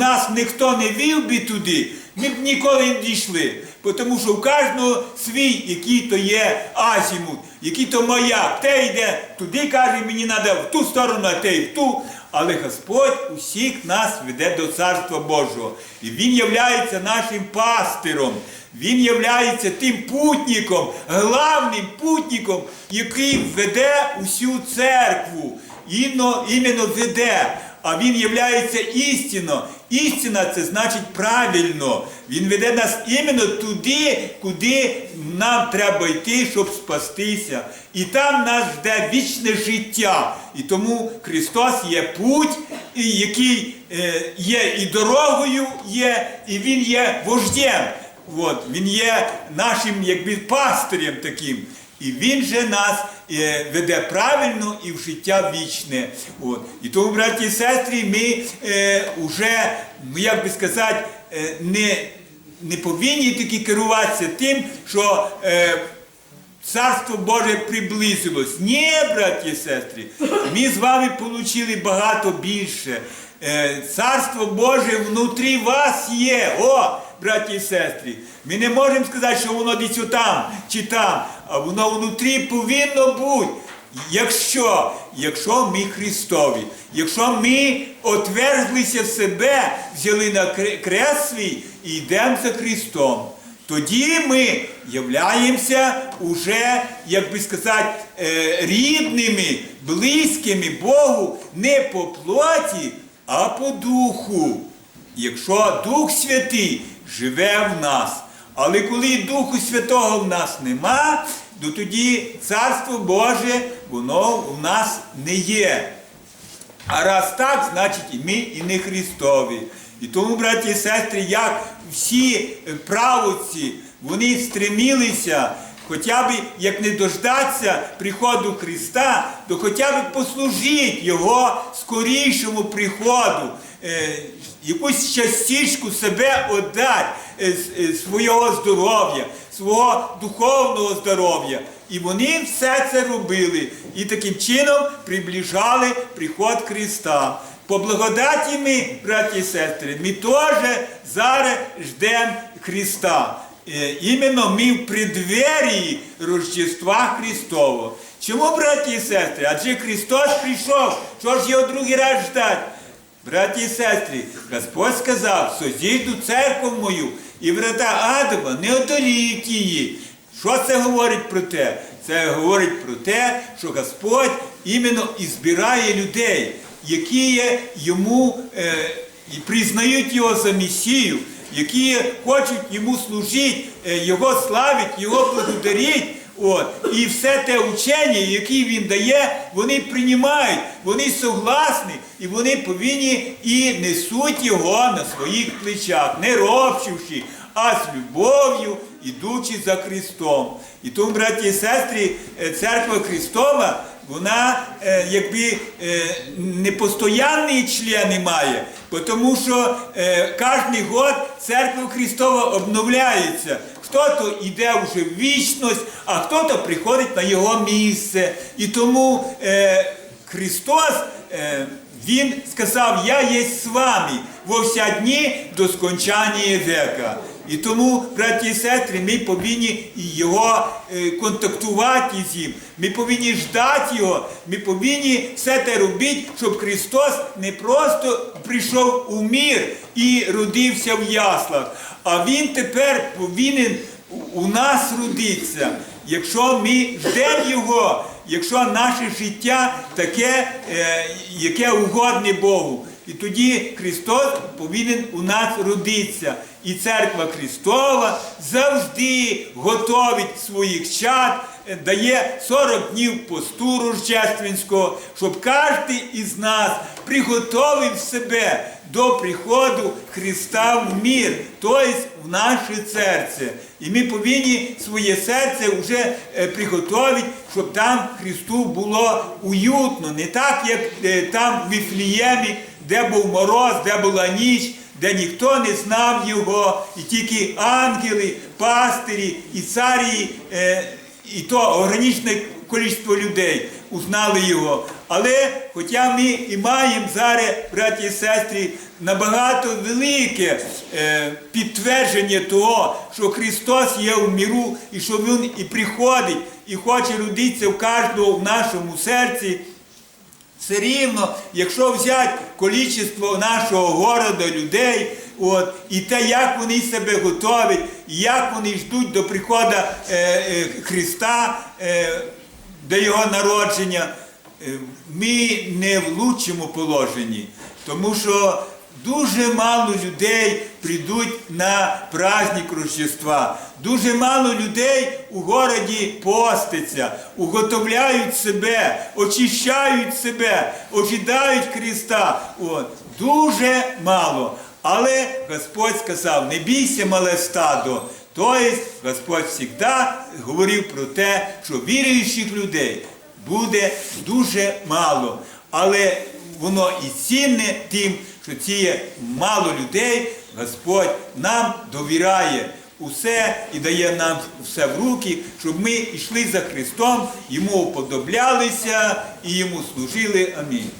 нас ніхто не вів би туди, ми б ніколи не дійшли. Тому що у кожного свій, який то є азімут, який то маяк. Те йде туди, каже, мені треба в ту сторону, а те й в ту. Але Господь усіх нас веде до Царства Божого. І Він являється нашим пастиром. Він являється тим путником, главним путником, який веде усю церкву. Іменно веде. А він являється істинно. Істина це значить правильно. Він веде нас іменно туди, куди нам треба йти, щоб спастися. І там нас жде вічне життя. І тому Христос є путь, який е, є і дорогою, є, і Він є вождем. От, він є нашим якби пастирем таким. І він же нас е, веде правильно і в життя вічне. От. І тому, браті і сестри, ми е, вже, ну, як би сказати, е, не, не повинні таки керуватися тим, що е, Царство Боже приблизилось. Ні, браті і сестри, ми з вами отримали багато більше. Е, Царство Боже внутрі вас є. О, браті і сестри. Ми не можемо сказати, що воно десь там чи там, а воно внутрі повинно бути. Якщо, якщо ми Христові, якщо ми отверзлися в себе, взяли на кре- крест свій і йдемо за Христом, тоді ми являємося уже, як би сказати, е, рідними, близькими Богу не по плоті, а по духу. Якщо Дух Святий живе в нас. Але коли Духу Святого в нас нема, то тоді Царство Боже, воно в нас не є. А раз так, значить і ми і не Христові. І тому, браті і сестри, як всі е, правоці, вони стремілися, хоча б як не дождатися приходу Христа, то хоча б послужити Його скорішому приходу, е, якусь частичку себе віддати е, е, свого здоров'я, свого духовного здоров'я. І вони все це робили. І таким чином приближали приход Христа. По благодаті ми, браті і сестри, ми теж зараз ждемо Христа. Е, Іменно ми в преддверії Рождества Христового. Чому, браті і сестри? Адже Христос прийшов, що ж його другий раз ждати? Браті і сестри, Господь сказав, созійду церкву мою, і врата Адама не одоліють її. Що це говорить про те? Це говорить про те, що Господь іменно і збирає людей, які йому е, і признають його за Месію, які хочуть йому служити, е, його славить, його благодарить. От. І все те учення, яке він дає, вони приймають, вони согласні, і вони повинні і несуть його на своїх плечах, не робчивши, а з любов'ю, ідучи за Христом. І тому, браті і сестри, е, церква Христова, вона е, якби е, не члени має, тому що кожен год церква Христова обновляється. Хто-то йде вже в вічність, а хто-то приходить на його місце. І тому е, Христос, е, Він сказав, я є з вами во вся дні до скончання века. І тому, браті і сестри, ми повинні його е, контактувати з ним. Ми повинні ждати його, ми повинні все те робити, щоб Христос не просто прийшов у мір і родився в яслах, а Він тепер повинен у- нас родитися. Якщо ми ждемо Його, якщо наше життя таке, е, яке угодне Богу. І тоді Христос повинен у нас родитися. І церква Христова завжди готовить своїх чад, е, дає 40 днів посту рождественського, щоб кожен із нас приготовив себе до приходу Христа в мір, тобто в наше серце. І ми повинні своє серце вже е, приготовити, щоб там Христу було уютно, не так, як е, там в Віфліємі, де був мороз, де була ніч, де ніхто не знав його, і тільки ангели, пастирі і царі, е, і то органічне кількість людей узнали його. Але хоча ми і маємо зараз, браті і сестри, набагато велике е, підтвердження того, що Христос є в міру і що Він і приходить, і хоче родитися в кожного в нашому серці. Все рівно, якщо взяти количество нашого города, людей, от, і те, як вони себе готовять, як вони ждуть до приходу е, е, Христа, е, до Його народження, е, ми не в лучшому положенні. Тому що дуже мало людей прийдуть на праздник Рождества. Дуже мало людей у городі поститься, уготовляють себе, очищають себе, ожидають Христа. От. Дуже мало. Але Господь сказав, не бійся, мале стадо. Тобто Господь завжди говорив про те, що віруючих людей буде дуже мало. Але воно і цінне тим, що ці мало людей Господь нам довіряє усе і дає нам все в руки, щоб ми йшли за Христом, йому уподоблялися і йому служили. Амінь.